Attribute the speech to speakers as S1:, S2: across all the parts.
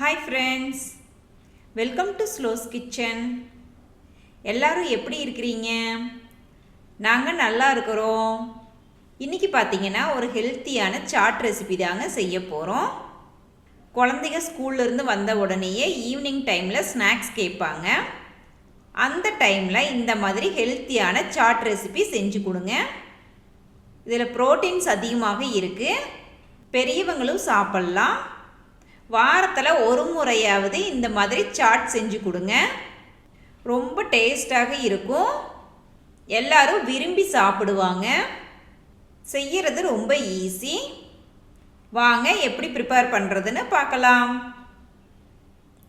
S1: Hi friends welcome to Slo's kitchen எல்லாரும் எப்படி இருக்கிறீங்க? நாங்கள் நல்லா இருக்கிறோம். இன்றைக்கி பார்த்தீங்கன்னா ஒரு ஹெல்த்தியான சாட் ரெசிபி தாங்க செய்ய போகிறோம் குழந்தைங்க ஸ்கூல்லேருந்து வந்த உடனேயே ஈவினிங் டைமில் ஸ்நாக்ஸ் கேட்பாங்க. அந்த டைமில் இந்த மாதிரி ஹெல்த்தியான சாட் ரெசிபி செஞ்சு கொடுங்க. இதில் ப்ரோட்டீன்ஸ் அதிகமாக இருக்குது பெரியவங்களும் சாப்பிட்லாம். வாரத்தில் ஒரு முறையாவது இந்த மாதிரி சாட் செஞ்சு கொடுங்க. ரொம்ப டேஸ்டாக இருக்கும். எல்லாரும் விரும்பி சாப்பிடுவாங்க. செய்கிறது ரொம்ப ஈஸி. வாங்க எப்படி ப்ரிப்பேர் பண்ணுறதுன்னு பார்க்கலாம்.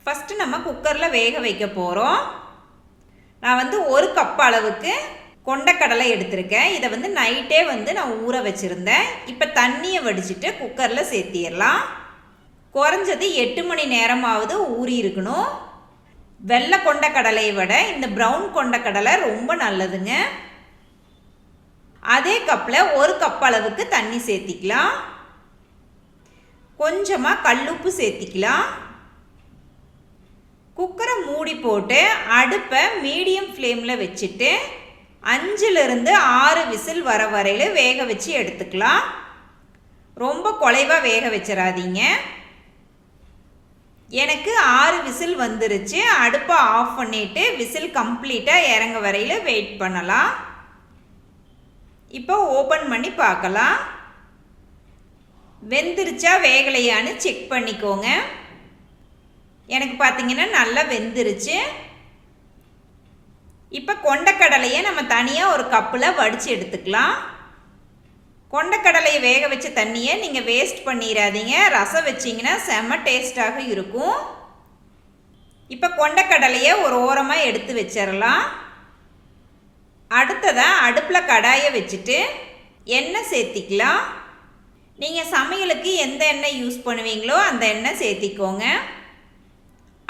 S1: ஃபஸ்ட்டு நம்ம குக்கரில் வேக வைக்க போகிறோம் நான் வந்து ஒரு கப் அளவுக்கு கொண்டக்கடலை எடுத்திருக்கேன். இதை வந்து நைட்டே வந்து நான் ஊற வச்சுருந்தேன். இப்போ தண்ணியை வடிச்சிட்டு குக்கரில் சேர்த்திடலாம். குறைஞ்சது எட்டு மணி நேரமாவது ஊறி இருக்கணும். வெள்ளை கொண்டக்கடலையை விட இந்த ப்ரௌன் கடலை ரொம்ப நல்லதுங்க. அதே கப்பில் ஒரு கப் அளவுக்கு தண்ணி சேர்த்திக்கலாம். கொஞ்சமாக கல்லுப்பு சேர்த்திக்கலாம். குக்கரை மூடி போட்டு அடுப்பை மீடியம் ஃப்ளேமில் வச்சுட்டு அஞ்சுலேருந்து ஆறு விசில் வர வரையில் வேக வச்சு எடுத்துக்கலாம். ரொம்ப குலைவாக வேக வச்சிடாதீங்க எனக்கு ஆறு விசில் வந்துருச்சு. அடுப்பை ஆஃப் பண்ணிவிட்டு விசில் கம்ப்ளீட்டாக இறங்க வரையில் வெயிட் பண்ணலாம். இப்போ ஓப்பன் பண்ணி பார்க்கலாம். வெந்துருச்சா வேகலையான்னு செக் பண்ணிக்கோங்க. எனக்கு பார்த்தீங்கன்னா நல்லா வெந்துருச்சு. இப்போ கொண்டக்கடலையை நம்ம தனியாக ஒரு கப்பில் வடித்து எடுத்துக்கலாம். கொண்டக்கடலையை வேக வச்ச தண்ணியை நீங்கள் வேஸ்ட் பண்ணிடாதீங்க. ரசம் வச்சிங்கன்னா செம்ம டேஸ்ட்டாக இருக்கும். இப்போ கொண்டக்கடலையை ஒரு ஓரமாக எடுத்து வச்சிடலாம். அடுத்ததாக அடுப்பில் கடாயை வச்சுட்டு எண்ணெய் சேர்த்திக்கலாம். நீங்கள் சமையலுக்கு எந்த எண்ணெய் யூஸ் பண்ணுவீங்களோ அந்த எண்ணெய் சேர்த்திக்கோங்க.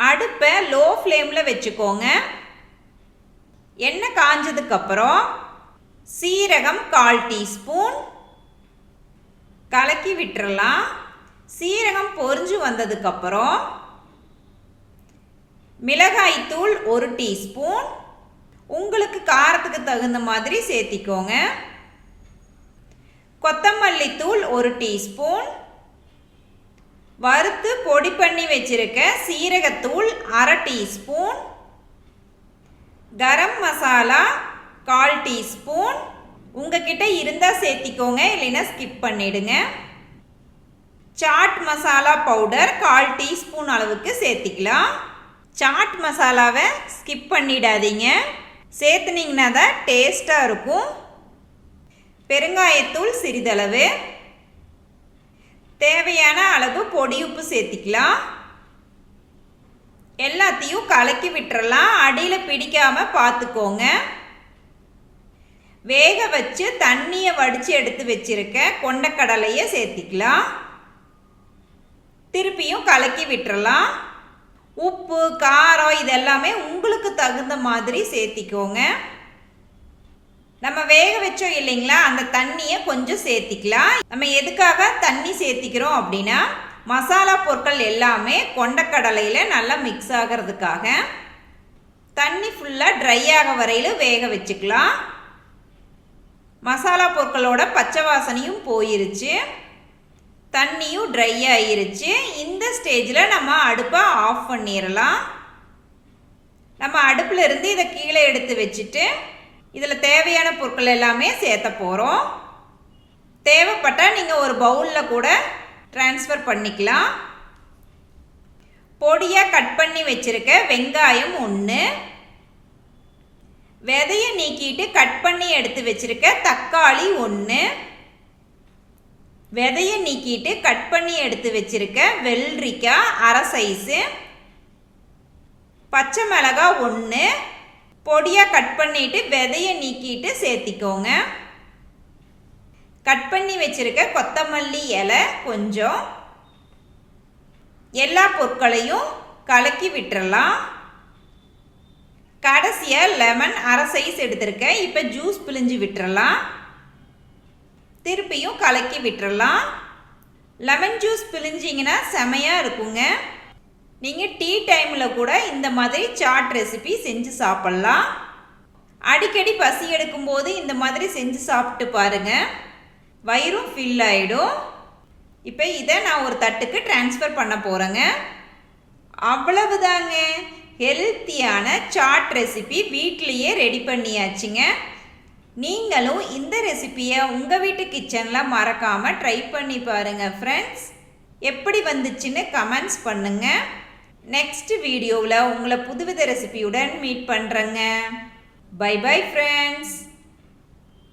S1: அடுப்பை லோ ஃப்ளேமில் வச்சுக்கோங்க. எண்ணெய் காஞ்சதுக்கப்புறம் சீரகம் கால் டீஸ்பூன் கலக்கி விட்டுறலாம். சீரகம் பொறிஞ்சு வந்ததுக்கப்புறம் மிளகாய்த்தூள் ஒரு டீஸ்பூன். உங்களுக்கு காரத்துக்கு தகுந்த மாதிரி சேர்த்திக்கோங்க. கொத்தமல்லி தூள் ஒரு டீஸ்பூன். வறுத்து பொடி பண்ணி வச்சிருக்க சீரகத்தூள் அரை டீஸ்பூன். கரம் மசாலா கால் டீஸ்பூன். உங்ககிட்ட இருந்தால் சேர்த்திக்கோங்க இல்லைன்னா ஸ்கிப் பண்ணிடுங்க. சாட் மசாலா பவுடர் கால் டீஸ்பூன் அளவுக்கு சேர்த்திக்கலாம். சாட் மசாலாவை ஸ்கிப் பண்ணிடாதீங்க. சேர்த்துனீங்கன்னா தான் டேஸ்ட்டாக இருக்கும். பெருங்காயத்தூள் சிறிதளவு. தேவையான அளவு பொடி உப்பு சேர்த்திக்கலாம். எல்லாத்தையும் கலக்கி விட்டுறலாம். அடியில் பிடிக்காமல் பார்த்துக்கோங்க. வேக வச்சு தண்ணியை வடித்து எடுத்து வச்சுருக்க கொண்டக்கடலையை சேர்த்திக்கலாம். திருப்பியும் கலக்கி விட்டுறலாம். உப்பு காரம் இதெல்லாமே உங்களுக்கு தகுந்த மாதிரி சேர்த்திக்கோங்க. நம்ம வேக வச்சோம் இல்லைங்களா? அந்த தண்ணியை கொஞ்சம் சேர்த்திக்கலாம். நம்ம எதுக்காக தண்ணி சேர்த்திக்கிறோம் அப்படின்னா மசாலா பொருட்கள் எல்லாமே கொண்டக்கடலையில் நல்லா மிக்ஸ் ஆகிறதுக்காக தண்ணி ஃபுல்லாக ட்ரை ஆக வரையில் வேக வச்சுக்கலாம். மசாலா பொருட்களோட பச்சை வாசனையும் போயிருச்சு. தண்ணியும் ட்ரை ஆயிருச்சு. இந்த ஸ்டேஜில் நம்ம அடுப்பை ஆஃப் பண்ணிடலாம் நம்ம அடுப்பில் இருந்து இதை கீழே எடுத்து வச்சுட்டு இதில் தேவையான பொருட்கள் எல்லாமே சேர்த்த போகிறோம் தேவைப்பட்டால் நீங்கள் ஒரு பவுலில் கூட ட்ரான்ஸ்ஃபர் பண்ணிக்கலாம். பொடியாக கட் பண்ணி வச்சுருக்க வெங்காயம் ஒன்று விதையை நீக்கிட்டு கட் பண்ணி எடுத்து வச்சுருக்க தக்காளி ஒன்று விதையை நீக்கிட்டு கட் பண்ணி எடுத்து வச்சுருக்க வெள்ளரிக்காய் அரை சைஸு பச்சை மிளகா ஒன்று பொடியாக கட் பண்ணிவிட்டு விதையை நீக்கிட்டு சேர்த்திக்கோங்க. கட் பண்ணி வச்சுருக்க கொத்தமல்லி இலை கொஞ்சம். எல்லா பொருட்களையும் கலக்கி விட்டுறலாம். கடைசியாக லெமன் அரை சைஸ் எடுத்திருக்கேன். இப்போ ஜூஸ் பிழிஞ்சு விட்டுறலாம். திருப்பியும் கலக்கி விட்டுறலாம். லெமன் ஜூஸ் பிழிஞ்சிங்கன்னா செமையாக இருக்குங்க. நீங்கள் டீ டைமில் கூட இந்த மாதிரி சாட் ரெசிபி செஞ்சு சாப்பிட்லாம். அடிக்கடி பசி எடுக்கும்போது இந்த மாதிரி செஞ்சு சாப்பிட்டு பாருங்க. வயிறும் ஃபில் ஆகிடும் இப்போ இதை நான் ஒரு தட்டுக்கு ட்ரான்ஸ்ஃபர் பண்ண போகிறேங்க அவ்வளவுதாங்க. ஹெல்த்தியான சாட் ரெசிபி வீட்லேயே ரெடி பண்ணியாச்சுங்க. நீங்களும் இந்த ரெசிப்பியை உங்கள் வீட்டு கிச்சனில் மறக்காமல் ட்ரை பண்ணி பாருங்கள் ஃப்ரெண்ட்ஸ் எப்படி வந்துச்சுன்னு கமெண்ட்ஸ் பண்ணுங்கள் நெக்ஸ்ட் வீடியோவில் உங்களை புதுவித ரெசிபியுடன் மீட் பண்ணுறேங்க பை பை ஃப்ரெண்ட்ஸ்